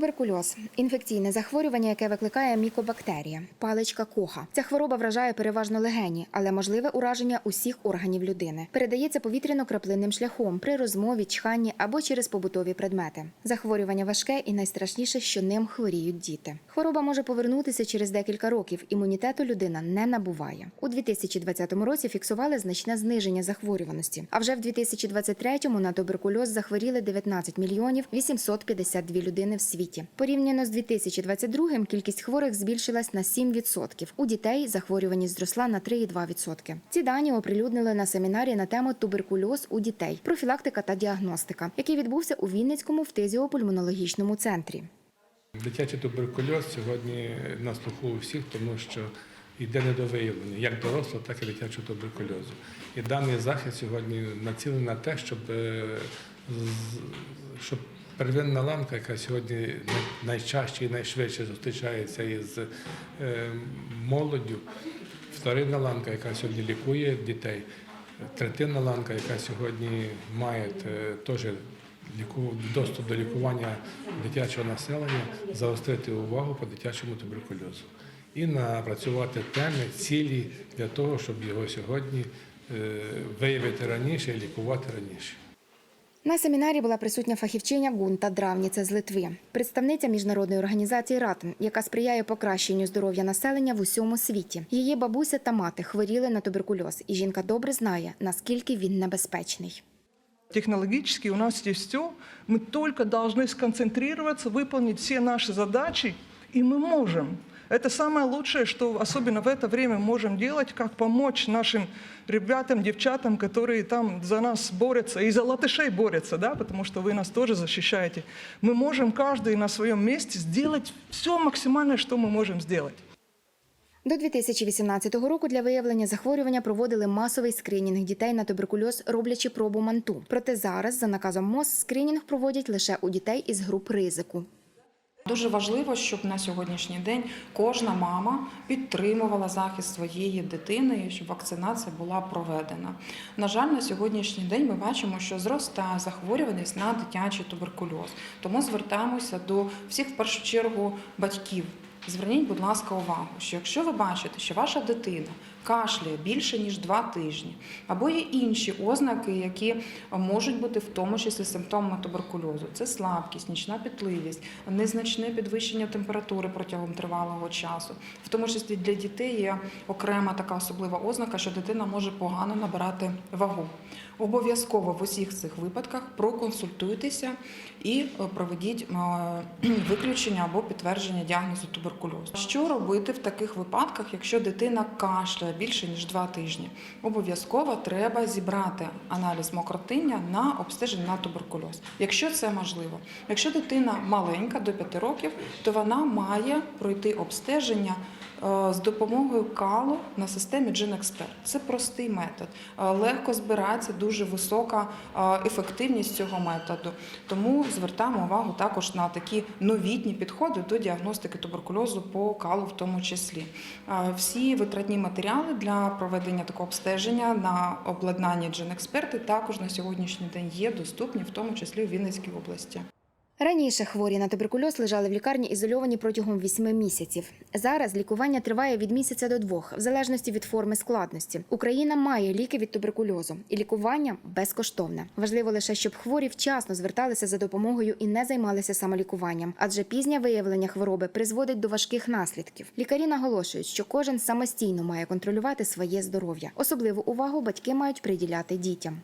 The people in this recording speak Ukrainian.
Туберкульоз інфекційне захворювання, яке викликає мікобактерія, паличка коха. Ця хвороба вражає переважно легені, але можливе ураження усіх органів людини. Передається повітряно-краплинним шляхом при розмові, чханні або через побутові предмети. Захворювання важке і найстрашніше, що ним хворіють діти. Хвороба може повернутися через декілька років. Імунітету людина не набуває. У 2020 році фіксували значне зниження захворюваності. А вже в 2023-му на туберкульоз захворіли 19 мільйонів 852 людини в світі. Порівняно з 2022-м кількість хворих збільшилась на 7%. У дітей захворюваність зросла на 3,2%. Ці дані оприлюднили на семінарі на тему туберкульоз у дітей, профілактика та діагностика, який відбувся у Вінницькому фтизіопульмонологічному центрі. Дитячий туберкульоз сьогодні на слуху у всіх, тому що йде недовиявлення як дорослого, так і дитячого туберкульозу. І даний захід сьогодні націлений на те, щоб, е, щоб первинна ланка, яка сьогодні найчастіше і найшвидше зустрічається із е, молоддю, вторинна ланка, яка сьогодні лікує дітей, третинна ланка, яка сьогодні має е, теж доступ до лікування дитячого населення, заострити увагу по дитячому туберкульозу. І напрацювати теми, цілі для того, щоб його сьогодні е, виявити раніше і лікувати раніше. На семінарі була присутня фахівчиня Гунта Дравніця з Литви, представниця міжнародної організації РАТН, яка сприяє покращенню здоров'я населення в усьому світі. Її бабуся та мати хворіли на туберкульоз, і жінка добре знає, наскільки він небезпечний. Технологически у нас есть все. Мы только должны сконцентрироваться, выполнить все наши задачи, и мы можем. Это самое лучшее, что особенно в это время можем делать, как помочь нашим ребятам, девчатам, которые там за нас борются, и за латышей борются, да, потому что вы нас тоже защищаете. Мы можем каждый на своем месте сделать все максимальное, что мы можем сделать. До 2018 року для виявлення захворювання проводили масовий скринінг дітей на туберкульоз, роблячи пробу манту. Проте зараз, за наказом МОЗ, скринінг проводять лише у дітей із груп ризику. Дуже важливо, щоб на сьогоднішній день кожна мама підтримувала захист своєї дитини, щоб вакцинація була проведена. На жаль, на сьогоднішній день ми бачимо, що зростає захворюваність на дитячий туберкульоз. Тому звертаємося до всіх в першу чергу батьків. Зверніть, будь ласка, увагу, що якщо ви бачите, що ваша дитина кашляє більше ніж два тижні, або є інші ознаки, які можуть бути в тому числі симптомами туберкульозу, це слабкість, нічна пітливість, незначне підвищення температури протягом тривалого часу. В тому числі для дітей є окрема така особлива ознака, що дитина може погано набирати вагу. Обов'язково в усіх цих випадках проконсультуйтеся і проведіть е, виключення або підтвердження діагнозу туберкульозу. Що робити в таких випадках, якщо дитина кашляє більше ніж два тижні? Обов'язково треба зібрати аналіз мокротиння на обстеження на туберкульоз, якщо це можливо. Якщо дитина маленька до 5 років, то вона має пройти обстеження. Е, З допомогою калу на системі GenExpert. Це простий метод. Е, Легко збирається, дуже висока е, ефективність цього методу. Тому звертаємо увагу також на такі новітні підходи до діагностики туберкульозу по калу, в тому числі. Всі витратні матеріали для проведення такого обстеження на обладнанні GenExpert також на сьогоднішній день є доступні, в тому числі у Вінницькій області. Раніше хворі на туберкульоз лежали в лікарні ізольовані протягом 8 місяців. Зараз лікування триває від місяця до двох, в залежності від форми складності. Україна має ліки від туберкульозу, і лікування безкоштовне. Важливо лише, щоб хворі вчасно зверталися за допомогою і не займалися самолікуванням, адже пізнє виявлення хвороби призводить до важких наслідків. Лікарі наголошують, що кожен самостійно має контролювати своє здоров'я. Особливу увагу батьки мають приділяти дітям.